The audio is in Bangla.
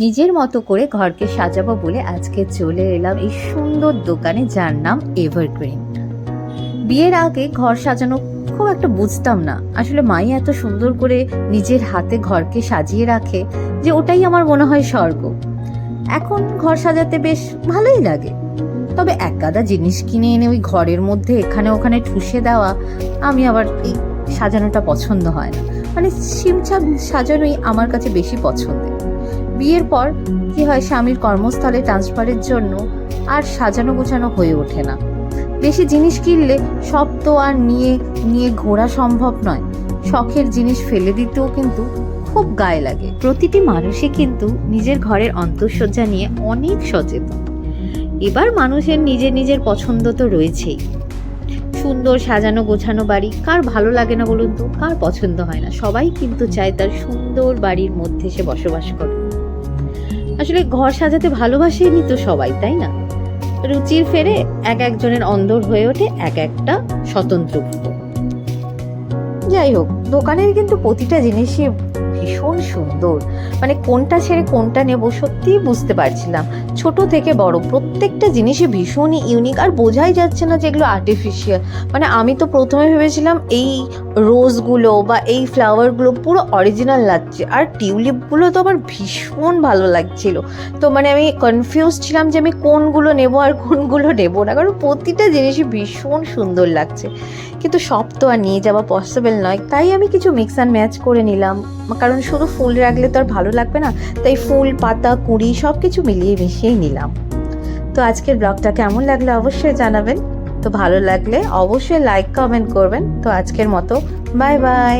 নিজের মতো করে ঘরকে সাজাবো বলে আজকে চলে এলাম এই সুন্দর দোকানে যার নাম এভারগ্রিন বিয়ের আগে ঘর সাজানো খুব একটা বুঝতাম না। আসলে মাই এত সুন্দর করে নিজের হাতে ঘরকে সাজিয়ে রাখে যে ওটাই আমার মনে হয় স্বর্গ। এখন ঘর সাজাতে বেশ ভালোই লাগে। তবে এক গাদা জিনিস কিনে এনে ওই ঘরের মধ্যে এখানে ওখানে ঠুসে দেওয়া আমি আবার এই সাজানোটা পছন্দ হয় না। মানে সিমছাম সাজানোই আমার কাছে বেশি পছন্দের। বিয়ের পর কি হয় স্বামীর কর্মস্থলে ট্রান্সফারের জন্য আর সাজানো গোছানো হয়ে ওঠে না। বেশি জিনিস কিনলে সব তো আর নিয়ে নিয়ে ঘোরা সম্ভব নয়। শখের জিনিস ফেলে দিতেও কিন্তু খুব গায়ে লাগে। প্রতিটি মানুষই কিন্তু নিজের ঘরের অন্তঃসজ্জা নিয়ে অনেক সচেতন। এবার মানুষের নিজের নিজের পছন্দ তো রয়েছেই। সুন্দর সাজানো গোছানো বাড়ি কার ভালো লাগে না বলুন তো? কার পছন্দ হয় না? সবাই কিন্তু চায় তার সুন্দর বাড়ির মধ্যে সে বসবাস করে আসলে ঘর সাজাতে ভালোবাসেনি তো সবাই, তাই না? রুচির ফেরে এক একজনের অন্দর হয়ে ওঠে এক একটা স্বতন্ত্র যাই হোক, দোকানের কিন্তু প্রতিটা জিনিসই ভীষণ সুন্দর। মানে কোনটা ছেড়ে কোনটা নেব সত্যিই বুঝতে পারছিলাম ছোট থেকে বড় প্রত্যেকটা জিনিসই ভীষণই ইউনিক আর বোঝাই যাচ্ছে না যে এগুলো আর্টিফিশিয়াল মানে আমি তো প্রথমে ভেবেছিলাম এই রোজগুলো বা এই ফ্লাওয়ারগুলো পুরো অরিজিনাল লাগছে। আর টিউলিপগুলো তো আমার ভীষণ ভালো লাগছিল। তো মানে আমি কনফিউজ ছিলাম যে আমি কোনগুলো নেব আর কোনগুলো নেব না। কারণ প্রতিটা জিনিসই ভীষণ সুন্দর লাগছে। কিন্তু সব তো আর নিয়ে যাওয়া পসিবল নয়। তাই আমি কিছু মিক্স অ্যান্ড ম্যাচ করে নিলাম। কারণ শুধু ফুল রাখলে তো আর ভালো লাগবে না। তাই ফুল, পাতা, কুড়ি সব কিছু মিলিয়ে মিশিয়েই নিলাম। তো আজকের ব্লগটা কেমন লাগল অবশ্যই জানাবেন। তো ভালো লাগলে অবশ্যই লাইক কমেন্ট করবেন। তো আজকের মতো বাই বাই